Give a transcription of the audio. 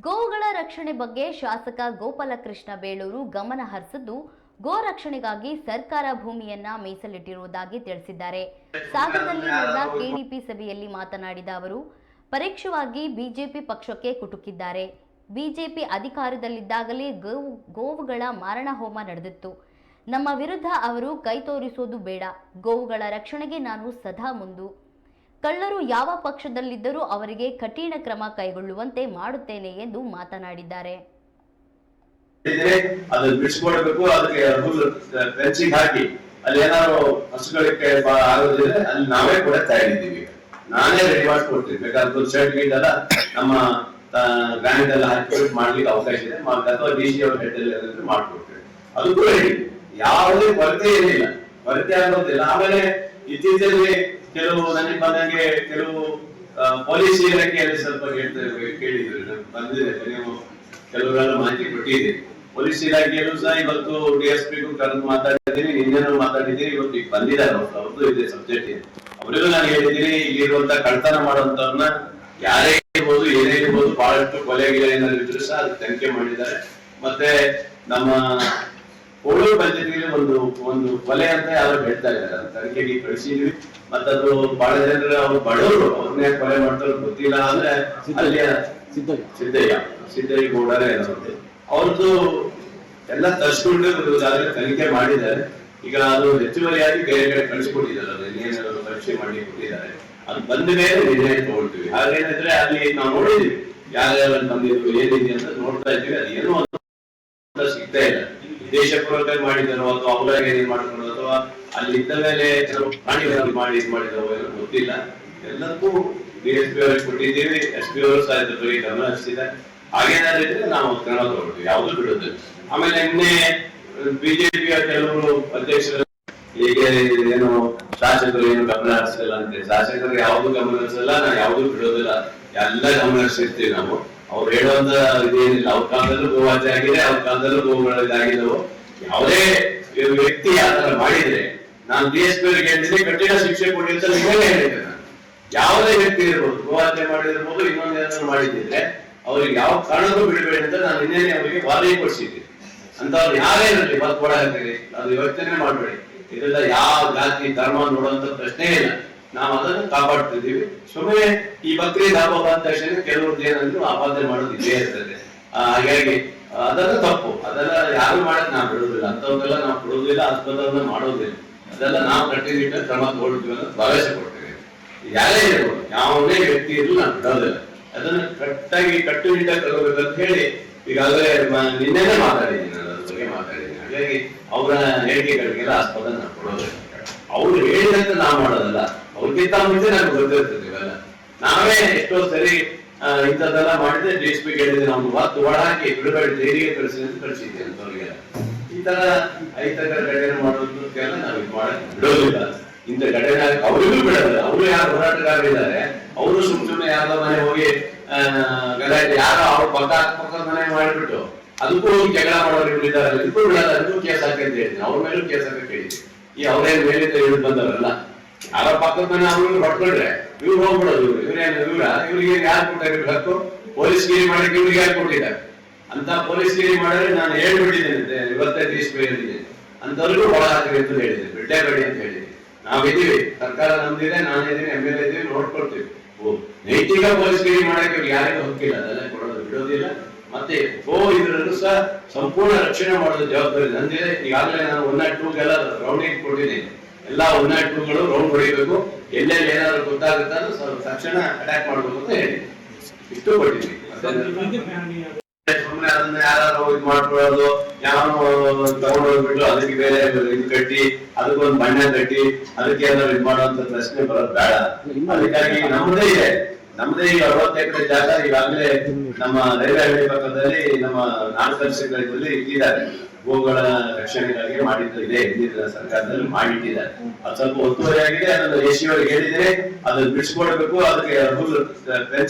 ಗೋವುಗಳ ರಕ್ಷಣೆ ಬಗ್ಗೆ ಶಾಸಕ ಗೋಪಾಲಕೃಷ್ಣ ಬೇಳೂರು ಗಮನ ಹರಿಸಿದ್ದು, ಗೋ ರಕ್ಷಣೆಗಾಗಿ ಸರ್ಕಾರ ಭೂಮಿಯನ್ನ ಮೀಸಲಿಟ್ಟಿರುವುದಾಗಿ ತಿಳಿಸಿದ್ದಾರೆ. ಸಾಗರದಲ್ಲಿ ನಡೆದ ಕೆಡಿಪಿ ಸಭೆಯಲ್ಲಿ ಮಾತನಾಡಿದ ಅವರು, ಪರೋಕ್ಷವಾಗಿ ಬಿಜೆಪಿ ಪಕ್ಷಕ್ಕೆ ಕುಟುಕಿದ್ದಾರೆ. ಬಿಜೆಪಿ ಅಧಿಕಾರದಲ್ಲಿದ್ದಾಗಲೇ ಗೋವು ಗೋವುಗಳ ಮಾರಣ ಹೋಮ ನಡೆದಿತ್ತು. ನಮ್ಮ ವಿರುದ್ಧ ಅವರು ಕೈ ತೋರಿಸೋದು ಬೇಡ. ಗೋವುಗಳ ರಕ್ಷಣೆಗೆ ನಾನು ಸದಾ ಮುಂದು. ಕಳ್ಳರು ಯಾವ ಪಕ್ಷದಲ್ಲಿದ್ದರೂ ಅವರಿಗೆ ಕಠಿಣ ಕ್ರಮ ಕೈಗೊಳ್ಳುವಂತೆ ಮಾಡುತ್ತೇನೆ ಎಂದು ಮಾತನಾಡಿದ್ದಾರೆ. ಅದನ್ನ ಬಿಡಿಸ್ಕೊಡ್ಬೇಕು, ಅದಕ್ಕೆ ಫೆನ್ಸಿಂಗ್ ಹಾಕಿ ಅಲ್ಲಿ ಏನಾದ್ರು ಹಸುಗಳಿಗೆ ಆಗೋದಿದ್ರೆ ಅಲ್ಲಿ ನಾವೇ ಕೂಡ ತಯಾರಿದ್ದೀವಿ. ನಾನೇ ರೆಡಿ ಮಾಡ್ಕೊಡ್ತೀನಿ. ಬೇಕಾದ್ರೆ ಶರ್ಟ್ ಗೀಟ್ ಎಲ್ಲ ನಮ್ಮ ಗ್ರಾಂಡ್ ಎಲ್ಲ ಹಾಕಿ ಮಾಡ್ಲಿಕ್ಕೆ ಅವಕಾಶ ಇದೆ. ಅಥವಾ ಡಿ ಸಿ ಅವ್ರ ಹೆಡ್ ಅಲ್ಲಿ ಮಾಡ್ಕೊಡ್ತೀವಿ. ಅದು ಕೂಡ ಹೇಳಿ. ಯಾವುದೇ ಕೊರತೆ ಏನಿಲ್ಲ. ಕೊರತೆ ಆಗೋದಿಲ್ಲ. ಆಮೇಲೆ ಇತ್ತೀಚೆಗೆ ಕೆಲವು ನನ್ನ ಬಂದಂಗೆ ಕೆಲವು ಪೊಲೀಸ್ ಇಲಾಖೆ ಸ್ವಲ್ಪ ಕೇಳಿದ್ರು. ಬಂದಿದೆ ನೀವು ಕೆಲವರೆಲ್ಲ ಮಾಹಿತಿ ಕೊಟ್ಟಿದೆ ಪೊಲೀಸ್ ಇಲಾಖೆಯಲ್ಲೂ ಸಹ ಇವತ್ತು ಡಿ ಎಸ್ ಪಿ ಕರೆದು ಮಾತಾಡಿದ್ದೀನಿ, ನಿನ್ನೆನೂ ಮಾತಾಡಿದ್ದೀನಿ, ಇವತ್ತು ಈಗ ಬಂದಿದ್ದಾರೆ ಅವ್ರು, ಅವ್ರದ್ದು ಇದೆ ಸಬ್ಜೆಕ್ಟ್ ಇದೆ. ಅವರಿಗೂ ನಾನು ಹೇಳಿದ್ದೀನಿ, ಇಲ್ಲಿರುವಂತ ಕಳ್ತನ ಮಾಡುವಂತವ್ರನ್ನ ಯಾರೇ ಇರ್ಬೋದು, ಏನೇ ಇರ್ಬೋದು, ಬಹಳಷ್ಟು ಕೊಲೆಗಿಲೆ ಏನಾದ್ರು ಇದ್ರು ಸಹ ಅದು ತನಿಖೆ ಮಾಡಿದ್ದಾರೆ. ಮತ್ತೆ ನಮ್ಮ ಒಂದು ಒಂದು ಕೊಲೆ ಅಂತ ಯಾರು ಹೇಳ್ತಾ ಇದ್ದಾರೆ. ಅದು ತನಿಖೆಗೆ ಕಳಿಸಿದ್ವಿ ಮತ್ತದು ಬಹಳ ಜನರ ಅವ್ರು ಬಡವರು ಅವ್ರನ್ನೇ ಕೊಲೆ ಮಾಡ್ತಾರೆ ಗೊತ್ತಿಲ್ಲ ಅಂದ್ರೆ ಅಲ್ಲಿಯ ಸಿದ್ಧಯ್ಯ ಸಿದ್ದಯ್ಯ ಸಿದ್ದಯ್ಯ ಗೌಡರೇ ಅನ್ಸುತ್ತೆ ಅವ್ರದ್ದು ಎಲ್ಲ ತರಿಸ್ಕೊಂಡು ಆದ್ರೆ ತನಿಖೆ ಮಾಡಿದ್ದಾರೆ. ಈಗ ಅದು ಹೆಚ್ಚುವರಿಯಾಗಿ ಬೇರೆ ಕಡೆ ಕಳಿಸ್ಕೊಟ್ಟಿದ್ದಾರೆ. ಅದು ಇನ್ನೇನು ಪರೀಕ್ಷೆ ಮಾಡಿ ಕೊಟ್ಟಿದ್ದಾರೆ. ಅದು ಬಂದ ಮೇಲೆ ನಿರ್ಣಯ ತಗೊಳ್ತೀವಿ. ಹಾಗೇನಿದ್ರೆ ಅಲ್ಲಿ ನಾವು ನೋಡಿದ್ವಿ ಯಾರ್ಯಾರು ಅಲ್ಲಿ ಬಂದಿದ್ರು ಏನಿದೆ ಅಂತ ನೋಡ್ತಾ ಇದ್ವಿ ಅದು ಏನೋ ಸಿಗ್ತಾ ಇಲ್ಲ. ವಿದೇಶ ಪೂರ್ವಕ ಮಾಡಿದಾರೋ ಅಥವಾ ಅವಲಾಗಿ ಮಾಡ್ಕೊಂಡು ಅಥವಾ ಅಲ್ಲಿ ಇದ್ದ ಮೇಲೆ ಕೆಲವು ಮಾಡಿ ಇದ್ ಮಾಡಿದಾರೋ ಏನೋ ಗೊತ್ತಿಲ್ಲ. ಎಲ್ಲದಕ್ಕೂ ಡಿ ಎಸ್ ಪಿ ಅವರಿಗೆ ಕೊಟ್ಟಿದ್ದೀವಿ. ಎಸ್ ಪಿ ಅವರು ಸಹ ಇದ್ರ ಬಗ್ಗೆ ಗಮನ ಹರಿಸಿದೆ ಹಾಗೇನಾದ್ರೆ ಇದ್ರೆ ನಾವು ಕ್ರಮ ತಗೊಳ್ತೀವಿ. ಯಾವುದು ಬಿಡೋದು ಆಮೇಲೆ ನಿನ್ನೆ ಬಿಜೆಪಿಯ ಕೆಲವರು ಅಧ್ಯಕ್ಷರು ಹೀಗೆ ಏನು ಶಾಸಕರು ಏನು ಗಮನ ಹರಿಸಲ್ಲ ಅಂತೆ ಶಾಸಕರು ಯಾವ್ದು ಗಮನ ಹರಿಸಲ್ಲ, ನಾವು ಯಾವ್ದು ಬಿಡೋದಿಲ್ಲ ಎಲ್ಲ ಗಮನಿಸಿರ್ತೀವಿ ನಾವು. ಅವ್ರು ಹೇಳುವಂತ ಇದೇನಿಲ್ಲ. ಅವ್ರ ಕಾಲದಲ್ಲೂ ಗೋವಾಚೆ ಆಗಿದೆ, ಅವ್ರ ಕಾಲದಲ್ಲೂ ಗೋವುಗಳು ಇದಾಗಿದ್ದವು ಯಾವುದೇ ವ್ಯಕ್ತಿ ಆ ತರ ಮಾಡಿದ್ರೆ ನಾನು ಬಿ ಎಸ್ ಪಿ ಅವರಿಗೆ ಕಠಿಣ ಶಿಕ್ಷೆ ಕೊಡಿ ಅಂತ ನಿಮಗೆ ಹೇಳಿದ್ದೆ ಯಾವುದೇ ವ್ಯಕ್ತಿ ಇರ್ಬೋದು, ಗೋವಾಚೆ ಮಾಡಿರ್ಬೋದು ಇನ್ನೊಂದೇನಾದ್ರು ಮಾಡಿದ್ರೆ ಅವ್ರಿಗೆ ಯಾವ ಕಾರಣಕ್ಕೂ ಬಿಡಬೇಡಿ ಅಂತ ನಾನು ಇನ್ನೇನೆ ಅವರಿಗೆ ವಾರ್ನಿಂಗ್ ಕೊಡಿಸಿದ್ದೆ. ಅಂತವ್ರು ಯಾರೇ ಇರಲಿ ಬದುಕೊಳ್ಳಿ ಅದು ಯೋಚನೆ ಮಾಡಬೇಡಿ. ಇದೆಲ್ಲ ಯಾವ ಜಾತಿ, ಧರ್ಮ ನೋಡುವಂತ ಪ್ರಶ್ನೆ ಇಲ್ಲ. ನಾವು ಅದನ್ನು ಕಾಪಾಡ್ತಿದ್ದೀವಿ. ಸುಮ್ಮನೆ ಈ ಬಕ್ರೀದ್ ಹಬ್ಬ ಬಂದ ತಕ್ಷಣ ಕೆಲವ್ರದ್ದು ಏನಂದ್ರು ಆಪಾದನೆ ಮಾಡೋದು ಇದೇ ಇರ್ತದೆ. ಹಾಗಾಗಿ ಅದೆಲ್ಲ ತಪ್ಪು. ಅದೆಲ್ಲ ಯಾರು ಮಾಡಕ್ ನಾವು ಬಿಡೋದಿಲ್ಲ ಅಂತವ್ರಿಗೆಲ್ಲ ನಾವು ಕೊಡೋದಿಲ್ಲ ಅಂಥದ್ದನ್ನ ಮಾಡೋದಿಲ್ಲ. ಅದೆಲ್ಲ ನಾವು ಕಟ್ಟಿದಿಟ್ಟ ಕ್ರಮ ತಗೊಳ್ತೀವಿ ಅನ್ನೋ ಭರವಸೆ ಕೊಡ್ತೀವಿ. ಯಾರೇ ಇರ್ಬೋದು, ಯಾವುದೇ ವ್ಯಕ್ತಿ ಇರಲಿ ನಾವು ಬಿಡೋದಿಲ್ಲ. ಅದನ್ನ ಕರೆಕ್ಟಾಗಿ ಕಟ್ಟುನಿಟ್ಟಾಗಿ ಅಂತ ಹೇಳಿ ಈಗಾಗಲೇ ನಿನ್ನೆನೇ ಮಾತಾಡಿದ್ದೀನಿ ನಾನು, ಅದ್ರ ಬಗ್ಗೆ ಮಾತಾಡಿದ್ದೀನಿ. ಹಾಗಾಗಿ ಅವರ ಹೇಳಿಕೆಗಳಿಗೆಲ್ಲ ಆಸ್ಪದ ನಾವು ಕೊಡೋದಿಲ್ಲ. ಅವ್ರು ಹೇಳಿದಂತೆ ನಾವು ಮಾಡೋದಲ್ಲ. ಅವ್ರಿಗಿಂತ ಮುಂಚೆ ನಮ್ಗೆ ಗೊತ್ತಿರ್ತದೆ ಇವೆಲ್ಲ ನಾವೇ ಎಷ್ಟೋ ಸರಿ ಇಂಥದ್ದೆಲ್ಲ ಮಾಡಿದ್ರೆ ಡಿ ಎಸ್ ಪಿ ಹೇಳಿದ್ರೆ ನಾವು ಬತ್ತು ಒಳ ಹಾಕಿ ಬಿಡುಗಡೆ ಜೈಲಿಗೆ ಕಳಿಸಿ ಅಂತ ಕಳಿಸಿದ್ದೆ ಅಂತವ್ರಿಗೆ ಈ ತರ ಐತಕ ಘಟನೆ ಮಾಡೋದಕ್ಕೆಲ್ಲ ನಾವು ಇದು ಮಾಡಕ್ ಬಿಡೋದಿಲ್ಲ. ಇಂಥ ಘಟನೆ ಅವರಿಗೂ ಬಿಡೋದಿಲ್ಲ. ಅವರು ಯಾರು ಹೋರಾಟಗಾರರಿದ್ದಾರೆ, ಅವರು ಸುಮ್ ಸುಮ್ಮನೆ ಯಾರ್ದೋ ಮನೆ ಹೋಗಿ ಗಲಾಟೆ, ಯಾರೋ ಅವ್ರ ಪಕ್ಕ ಮನೆ ಮಾಡಿಬಿಟ್ಟು, ಅದಕ್ಕೂ ಜಗಳ ಮಾಡೋರು ಇದ್ದಾರೆ ಇದಕ್ಕೂ ಬಿಡಲ್ಲ, ಅದಕ್ಕೂ ಕೇಸ್ ಹಾಕಿ ಅಂತ ಹೇಳ್ತೀನಿ ಅವ್ರ ಮೇಲೂ ಕೇಸ್ ಹಾಕಿ ಹೇಳಿದ್ವಿ. ಈ ಅವ್ರೇನ್ ಮೇಲಿಂದ ಇಳಿದು ಬಂದವರಲ್ಲ. ಯಾರ ಪಕ್ಕದ ಮನೆ ಅವ್ರನ್ನ ಹೊಟ್ಕೊಂಡ್ರೆ ಇವ್ರು ಹೋಗ್ಬಿಡೋದು ಇವ್ರು. ಇವ್ರೇನು ಇವ್ರ ಇವ್ರಿಗೆ ಯಾರು ಕೊಟ್ಟಾರೆ ಇವ್ರ ಹಕ್ಕು? ಪೊಲೀಸ್ ಗಿರಿ ಮಾಡಕ್ಕೆ ಇವ್ರಿಗೆ ಯಾರು ಕೊಟ್ಟಿದ್ದಾರೆ? ಅಂತ ಪೊಲೀಸ್ ಗಿರಿ ಮಾಡಿದ್ರೆ ನಾನು ಹೇಳ್ಬಿಟ್ಟಿದ್ದೇನೆ ಇವತ್ತೇ ತಿಳಿಸ್ಬೇಕು ಹೇಳಿದ್ದೀನಿ ಅಂತವ್ರಿಗೂ ಒಳ ಹಾಕಿರಿ ಅಂತ ಹೇಳಿದ್ದೀನಿ. ಬಿಡ್ಲೇಬೇಡಿ ಅಂತ ಹೇಳಿದ್ದೀನಿ. ನಾವಿದ್ದೀವಿ ಸರ್ಕಾರ ನಮ್ದಿದೆ ನಾನಿದ್ದೀನಿ ಎಂ ಎಲ್ ಇದ್ದೀವಿ ನೋಡ್ಕೊಳ್ತೀವಿ. ಓ, ನೈತಿಕ ಪೊಲೀಸ್ ಗಿರಿ ಮಾಡಕ್ಕೆ ಇವ್ರಿಗೆ ಯಾರಿಗೂ ಹಕ್ಕಿಲ್ಲ. ಅದೆಲ್ಲ ಕೊಡೋದು ಬಿಡೋದಿಲ್ಲ. ಮತ್ತೆ ಗೋ ಇದರಲ್ಲೂ ಸಹ ಸಂಪೂರ್ಣ ರಕ್ಷಣೆ ಮಾಡೋದು ಜವಾಬ್ದಾರಿ ನಂದಿದೆ. ಈಗಾಗಲೇ ನಾನು ಒನ್ ಆರ್ ಟೂಗೆಲ್ಲ ರೌಂಡಿಂಗ್ ಕೊಟ್ಟಿದ್ದೀನಿ ಎಲ್ಲ ಒನ್ ಆರ್ ಟೂಗಳು ರೌಂಡ್ ಹೊಡಿಬೇಕು. ಎಲ್ಲೆಲ್ಲಿ ಏನಾದ್ರು ಗೊತ್ತಾಗುತ್ತೆ ತಕ್ಷಣ ಅಟ್ಯಾಕ್ ಮಾಡ್ಬೇಕು ಅಂತ ಹೇಳಿ. ಇಷ್ಟು ಕೊಟ್ಟಿದ್ದೀನಿ ಸುಮ್ಮನೆ ಅದನ್ನ ಯಾರು ಇದು ಮಾಡ್ಕೊಳ್ಳೋದು ಯಾವ ತಗೊಂಡೋಗ್ಬಿಟ್ಟು ಅದಕ್ಕೆ ಬೇರೆ ಇದು ಕಟ್ಟಿ ಅದಕ್ಕೊಂದು ಬಣ್ಣ ಕಟ್ಟಿ ಅದಕ್ಕೆ ಏನಾದ್ರು ಇದು ಮಾಡುವಂತ ಪ್ರಶ್ನೆ ಬರೋದು ಬೇಡ. ಅದಕ್ಕಾಗಿ ನಮ್ಮದೇ ಇದೆ. ನಮ್ಮದೇ ಈಗ ಅರವತ್ತು ಎಕರೆ ಜಾಗ ಈಗಾಗಲೇ ನಮ್ಮ ರೈಲ್ವೆ ಹಳ್ಳಿ ಪಕ್ಕದಲ್ಲಿ ನಮ್ಮ ನಾಮಕರ್ಷಕರಲ್ಲಿ ಇಟ್ಟಿದ್ದಾರೆ. ಗೋಗಳ ರಕ್ಷಣೆಗಾಗಿ ಮಾಡಿದ್ದು ಇದೆ. ಹಿಂದಿನ ಸರ್ಕಾರದಲ್ಲಿ ಮಾಡಿಟ್ಟಿದ್ದಾರೆ. ಅದು ಸ್ವಲ್ಪ ಒತ್ತುವರಿ ಆಗಿದೆ. ಅದನ್ನು ಎ ಅವರಿಗೆ ಹೇಳಿದ್ರೆ ಅದನ್ನ ಬಿಡಿಸ್ಕೊಡ್ಬೇಕು. ಅದಕ್ಕೆ ರೂಲ್